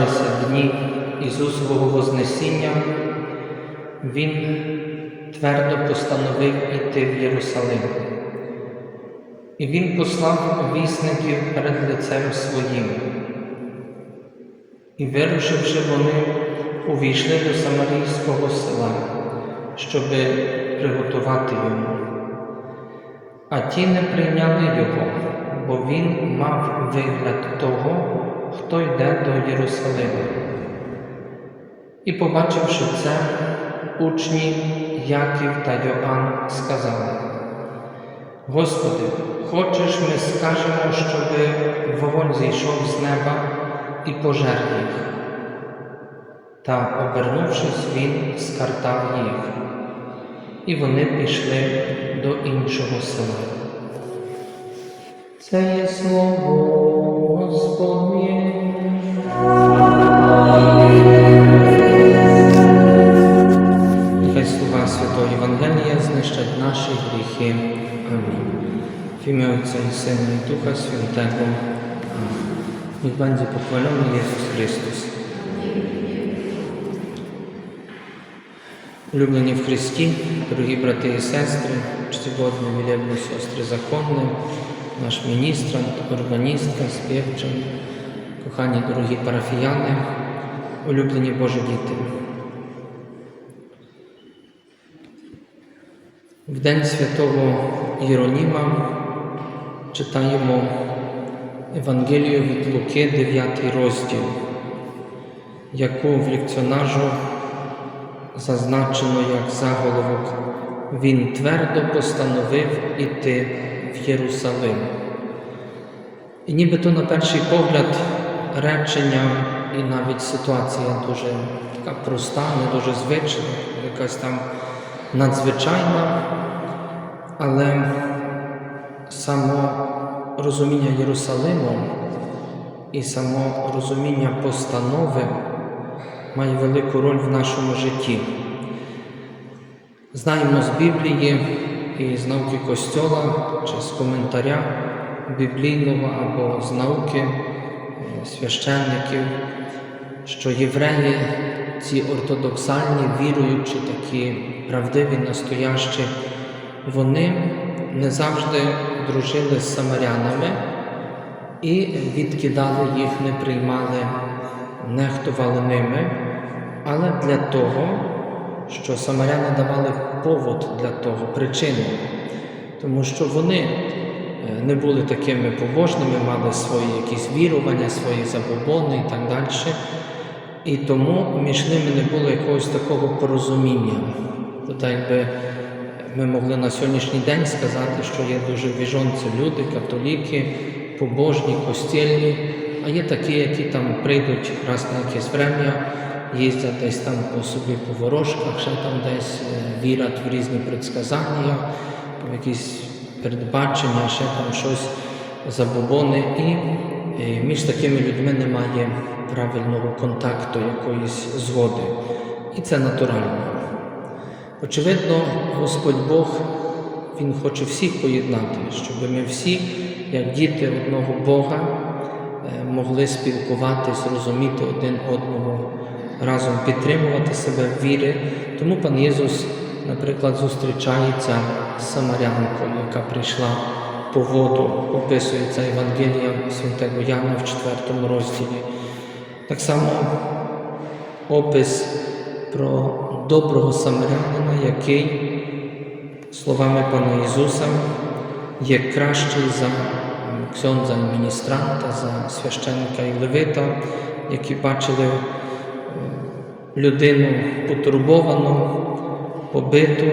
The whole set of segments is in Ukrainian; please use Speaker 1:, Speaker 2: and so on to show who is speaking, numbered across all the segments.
Speaker 1: наближалися дні Ісусового Вознесіння, Він твердо постановив іти в Єрусалим. І він послав вісників перед лицем своїм. І вирушивши вони, увійшли до Самарійського села, щоби приготувати йому. А ті не прийняли його, бо він мав вигляд того, хто йде до Єрусалима. І, побачивши це, учні Яків та Йоанн сказали, Господи, хочеш, ми скажемо, щоби вогонь зійшов з неба і пожер їх. Та, обернувшись, він скартав їх, і вони пішли до іншого села. Це є слово. Нехай слова Святого Євангелія знищать наші гріхи. Амінь. Imię Ojca i Syna i Ducha Świętego. Amen. Niech będzie pochwalony Jezus Chrystus. Улюблені в Христі, дорогі брати і сестри, чтогодні вілебні сестри законні, наш міністрант, органістка, співча, кохані дорогі парафіяни, улюблені Божі діти. В День святого Єроніма читаємо Евангелію від Луки, 9 розділ, яку в лекціонажу зазначено як заголовок Він твердо постановив іти в Єрусалим. І нібито на перший погляд речення і навіть ситуація дуже така проста, не дуже звична, якась там надзвичайна, але само розуміння Єрусалиму і само розуміння постанови має велику роль в нашому житті. Знаємо з Біблії і з науки Костьола чи з коментаря біблійного або з науки е, священників, що євреї, ці ортодоксальні, віруючі, такі правдиві, настоящі, вони не завжди дружили з самарянами і відкидали їх, не приймали, нехтували ними, але для того, що самаряни давали повод для того, причину, тому що вони е, не були такими побожними, мали свої якісь вірування, свої забобони і так далі. І тому між ними не було якогось такого порозуміння. То так якби ми могли на сьогоднішній день сказати, що є дуже віжонці люди, католіки, побожні, костільні, а є такі, які там прийдуть раз на якесь врем'я, їздять десь там по собі по ворожках, ще там десь е, вірять в різні предсказання, в якісь передбачення, ще там щось забобони. І е, між такими людьми немає правильного контакту, якоїсь згоди. І це натурально. Очевидно, Господь Бог, Він хоче всіх поєднати, щоб ми всі, як діти одного Бога, е, могли спілкуватись, розуміти один одного, разом підтримувати себе в вірі. Тому пан Єсус, наприклад, зустрічається з Самарянкою, яка прийшла по воду, описується Євангелія Святого Яна в 4 розділі. Так само опис про доброго самарянина, який, словами пана Ісуса, є кращий за ксьонза і міністранта, за священника і левита, які бачили людину потурбовану, побиту,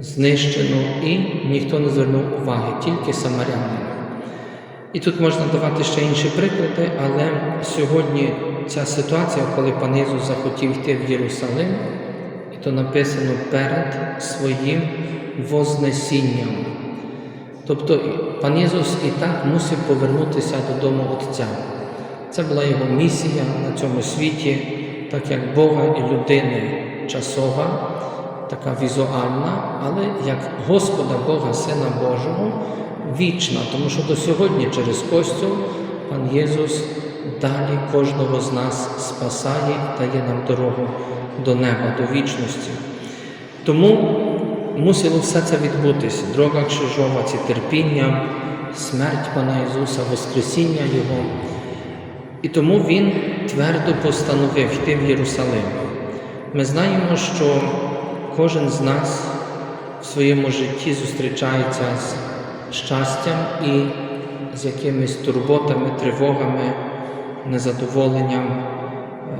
Speaker 1: знищену, і ніхто не звернув уваги, тільки самарянин. І тут можна давати ще інші приклади, але сьогодні ця ситуація, коли пан Ісус захотів йти в Єрусалим, і то написано перед своїм Вознесінням. Тобто пан Єсус і так мусив повернутися додому Отця. Це була його місія на цьому світі, так як Бога і людини часова, така візуальна, але як Господа Бога, Сина Божого, вічна, тому що до сьогодні через Костюл пан Єсус далі кожного з нас спасає, дає нам дорогу до неба, до вічності. Тому мусило все це відбутися. Дорога крижова, ці терпіння, смерть Пана Ісуса, Воскресіння Його. І тому Він твердо постановив йти в Єрусалим. Ми знаємо, що кожен з нас в своєму житті зустрічається з щастям і з якимись турботами, тривогами, незадоволенням,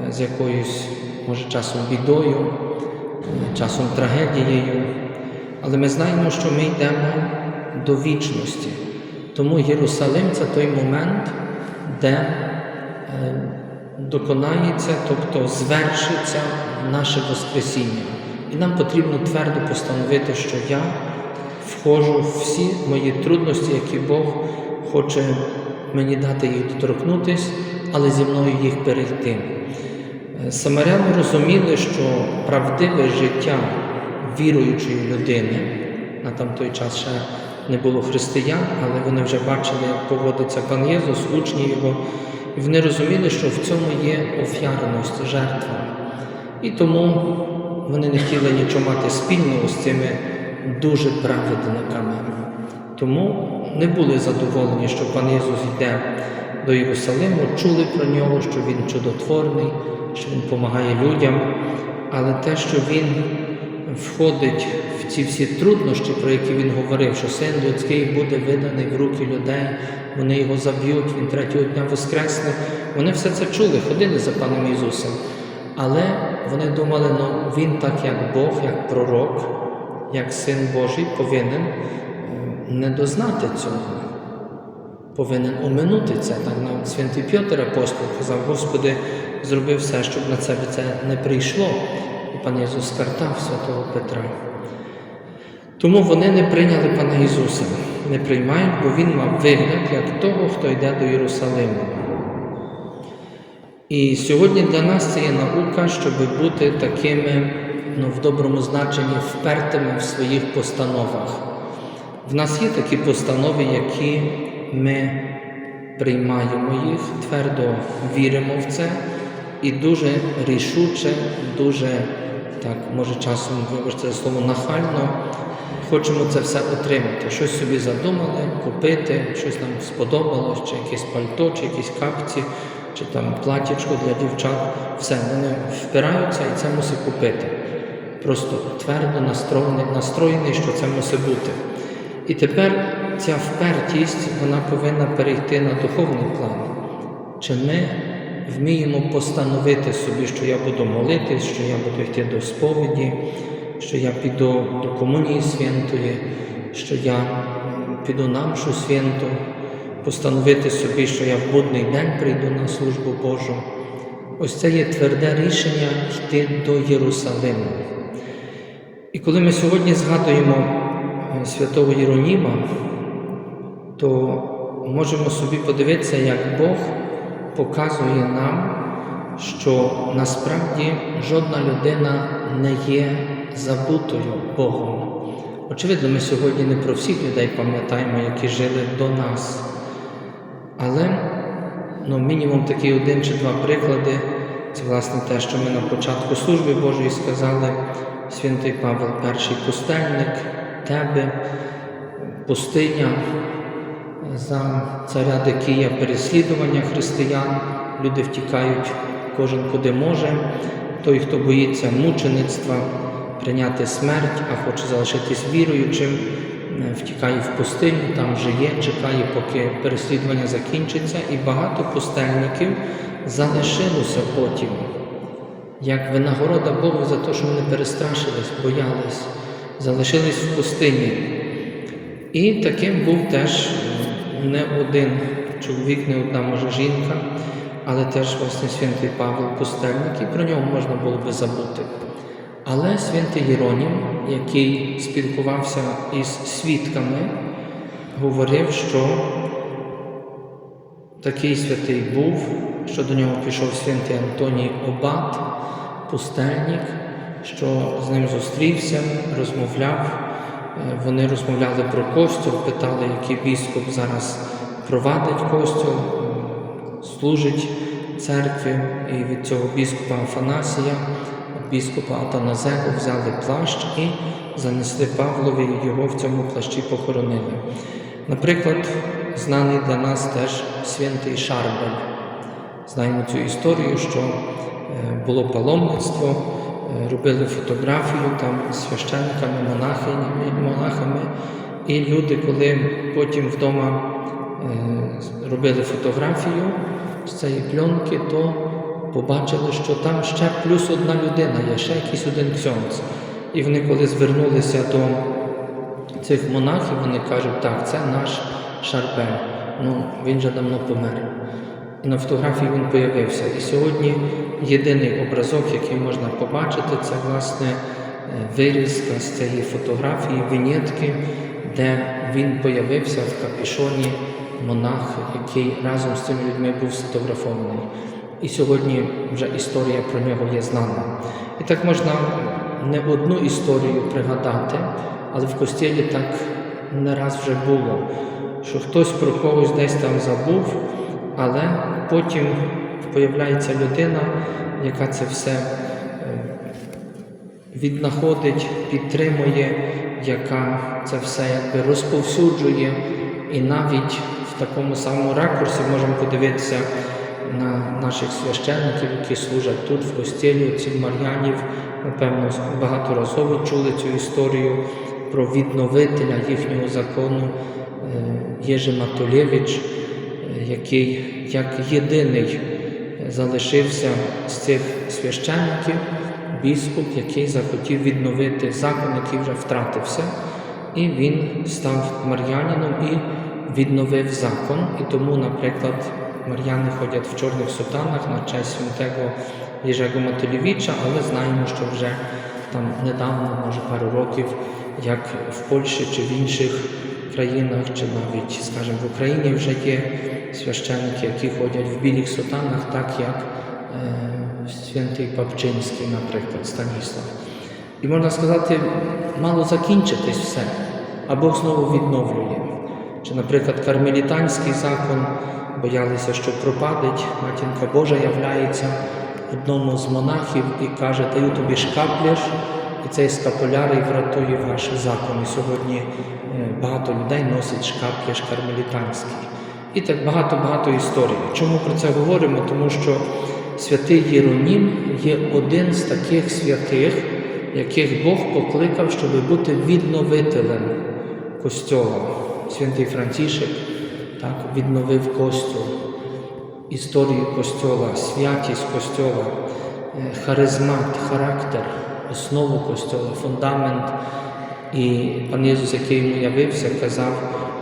Speaker 1: е, з якоюсь, може, часом бідою, е, часом трагедією. Але ми знаємо, що ми йдемо до вічності. Тому Єрусалим це той момент, де доконається, тобто звершиться наше Воскресіння. І нам потрібно твердо постановити, що я входжу в всі мої трудності, які Бог хоче мені дати їх доторкнутись, але зі мною їх перейти. Е, Самаряни розуміли, що правдиве життя віруючої людини, на там той час ще не було християн, але вони вже бачили, як поводиться пан Єсус, учні його, і вони розуміли, що в цьому є офіарність, жертва. І тому вони не хотіли нічого мати спільного з цими дуже праведниками. Тому не були задоволені, що пан Єсус йде до Єрусалиму, чули про нього, що він чудотворний, що він допомагає людям, але те, що він входить в ці всі труднощі, про які він говорив, що син людський буде виданий в руки людей, вони його заб'ють, він третього дня воскресне. Вони все це чули, ходили за паном Ісусом. Але вони думали, ну він так як Бог, як пророк, як син Божий, повинен не дознати цього. Повинен оминути це. Так нам святий Петр апостол казав, Господи, зроби все, щоб на себе це не прийшло. І пан Ісус скартав святого Петра. Тому вони не прийняли пана Ісуса, не приймають, бо Він мав вигляд як того, хто йде до Єрусалиму. І сьогодні для нас це є наука, щоб бути такими, ну, в доброму значенні, впертими в своїх постановах. В нас є такі постанови, які ми приймаємо їх, твердо віримо в це і дуже рішуче, дуже так, може часом, вибачте за слово, нахально хочемо це все отримати. Щось собі задумали, купити, щось нам сподобалось, чи якесь пальто, чи якісь капці, чи там платічко для дівчат. Все, вони впираються і це мусить купити. Просто твердо настроєний, настроєний, що це мусить бути. І тепер ця впертість вона повинна перейти на духовний план. Чи ми вміємо постановити собі, що я буду молитись, що я буду йти до сповіді, що я піду до комунії святої, що я піду на мшу святу, постановити собі, що я в будний день прийду на службу Божу. Ось це є тверде рішення йти до Єрусалиму. І коли ми сьогодні згадуємо е, святого Єроніма, то можемо собі подивитися, як Бог показує нам, що насправді жодна людина не є забутою Богом. Очевидно, ми сьогодні не про всіх людей пам'ятаємо, які жили до нас. Але ну, мінімум такі один чи два приклади. Це власне те, що ми на початку служби Божої сказали, святий Павел, перший пустельник, тебе, пустиня за царя Дикія переслідування християн. Люди втікають кожен куди може. Той, хто боїться мучеництва, прийняти смерть, а хоче залишитись віруючим, е, втікає в пустиню, там жиє, чекає, поки переслідування закінчиться, і багато пустельників залишилося потім, як винагорода Богу за те, що вони перестрашились, боялись, залишились в пустині. І таким був теж не один чоловік, не одна може жінка, але теж власне святий Павел Пустельник, і про нього можна було би забути. Але святий Єронім, який спілкувався із свідками говорив, що такий святий був, що до нього пішов святий Антоній Обат, пустельник, що з ним зустрівся, розмовляв. Е, Вони розмовляли про костюл, питали, який біскуп зараз провадить костюл, м, служить церкві. І від цього біскупа Афанасія, біскупа Атаназегу взяли плащ і занесли Павлові, і його в цьому плащі похоронили. Наприклад, знаний для нас теж святий Шарбель. Знаємо цю історію, що е, було паломництво, робили фотографію там з священниками, монахинями, монахами. І люди, коли потім вдома робили фотографію з цієї пленки, то побачили, що там ще плюс одна людина є, ще якийсь один ксьонц. І вони, коли звернулися до цих монахів, вони кажуть, так, це наш Шарбель. Ну, він вже давно помер. На фотографії він появився. І сьогодні єдиний образок, який можна побачити, це власне е, вирізка з цієї фотографії, винятки, де він появився в капішоні монах, який разом з цими людьми був сфотографований. І сьогодні вже історія про нього є знана. І так можна не одну історію пригадати, але в костілі так не раз вже було, що хтось про когось десь там забув, але потім появляється людина, яка це все е, віднаходить, підтримує, яка це все якби розповсюджує, і навіть в такому самому ракурсі можемо подивитися на наших священників, які служать тут, в костілі, ці Мар'янів, напевно, багаторазово чули цю історію про відновителя їхнього закону е, Єжи Матулєвич, який як єдиний залишився з цих священників, біскуп, який захотів відновити закон, який вже втратився, і він став мар'янином і відновив закон. І тому, наприклад, мар'яни ходять в чорних сутанах на честь святого Єжего Матулєвича, але знаємо, що вже там недавно, може пару років, як в Польщі чи в інших країнах, чи навіть, скажімо, в Україні вже є священники, які ходять в білих сутанах, так як е, святий Папчинський, наприклад, Станіслав. І можна сказати, мало закінчитись все, а Бог знову відновлює. Чи, наприклад, кармелітанський закон боялися, що пропадить, матінка Божа являється одному з монахів і каже, даю тобі шкапляш, і цей скапулярий врятує ваш закон. Сьогодні е, багато людей носить шкапляш кармелітанський. І так багато-багато історій. Чому про це говоримо? Тому що святий Єронім є один з таких святих, яких Бог покликав, щоб бути відновителем Костьола. Святий Францішек так, відновив Костюл, історію Костьола, святість Костьола, е, харизмат, характер, основу Костьола, фундамент. І пан Єсус, який йому явився, казав,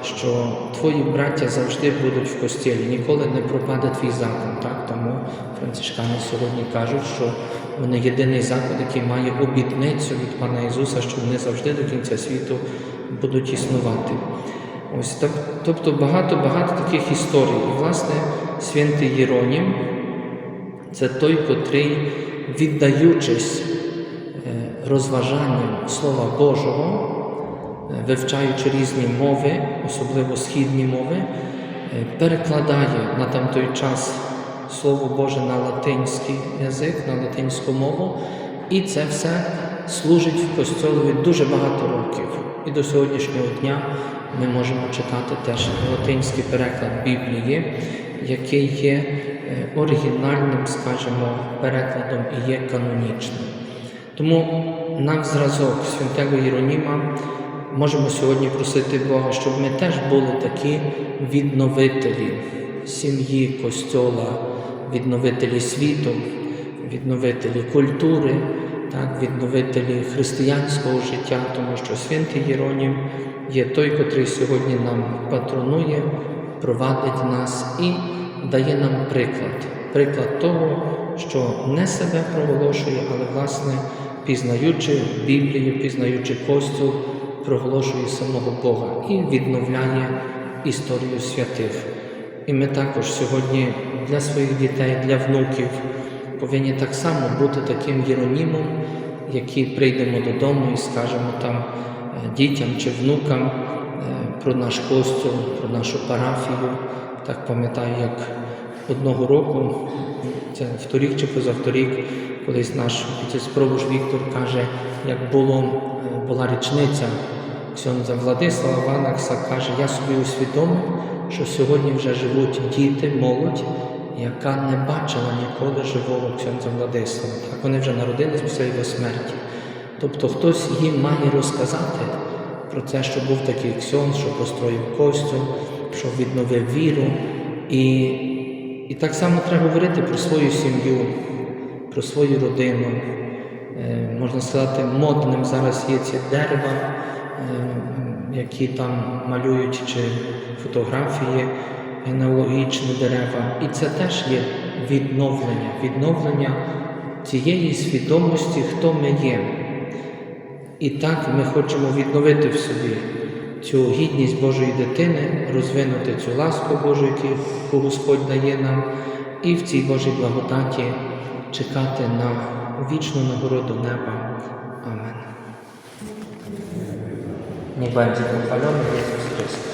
Speaker 1: що твої браття завжди будуть в костілі, ніколи не пропаде твій закон. Так? Тому францишкани сьогодні кажуть, що вони єдиний закон, який має обітницю від Пана Ісуса, що вони завжди до кінця світу будуть існувати. Ось так, тобто багато-багато таких історій. І, власне, святий Єронім це той, котрий, віддаючись розважанням Слова Божого, е, вивчаючи різні мови, особливо східні мови, е, перекладає на там той час Слово Боже на латинський язик, на латинську мову, і це все служить в костьолові дуже багато років. І до сьогоднішнього дня ми можемо читати теж латинський переклад Біблії, який є е, оригінальним, скажімо, перекладом і є канонічним. Тому на зразок святого Єроніма можемо сьогодні просити Бога, щоб ми теж були такі відновителі сім'ї, костьола, відновителі світу, відновителі культури, так, відновителі християнського життя, тому що святий Єронім є той, котрий сьогодні нам патронує, провадить нас і дає нам приклад. Приклад того, що не себе проголошує, але, власне, пізнаючи Біблію, пізнаючи Костюл, проголошує самого Бога і відновляє історію святих. І ми також сьогодні для своїх дітей, для внуків повинні так само бути таким єронімом, які прийдемо додому і скажемо там е, дітям чи внукам е, про наш костюм, про нашу парафію. Так пам'ятаю, як одного року, це вторік чи позавторік, колись наш отець Пробуш Віктор каже, як було, е, була річниця Ксьонза Владислава Ванакса, каже, я собі усвідомив, що сьогодні вже живуть діти, молодь, яка не бачила ніколи живого Ксьонза Владислава. Так вони вже народились після його смерті. Тобто хтось їм має розказати про це, що був такий ксьон, що построїв костюм, що відновив віру. І, і так само треба говорити про свою сім'ю, про свою родину. Е, можна сказати, модним зараз є ці дерева, е, які там малюють чи фотографії, генеалогічні дерева. І це теж є відновлення, відновлення цієї свідомості, хто ми є. І так ми хочемо відновити в собі цю гідність Божої дитини, розвинути цю ласку Божу, яку Господь дає нам, і в цій Божій благодаті чекати на вічну нагороду неба. Amen. Niech będzie pochwalony Jezus Chrystus.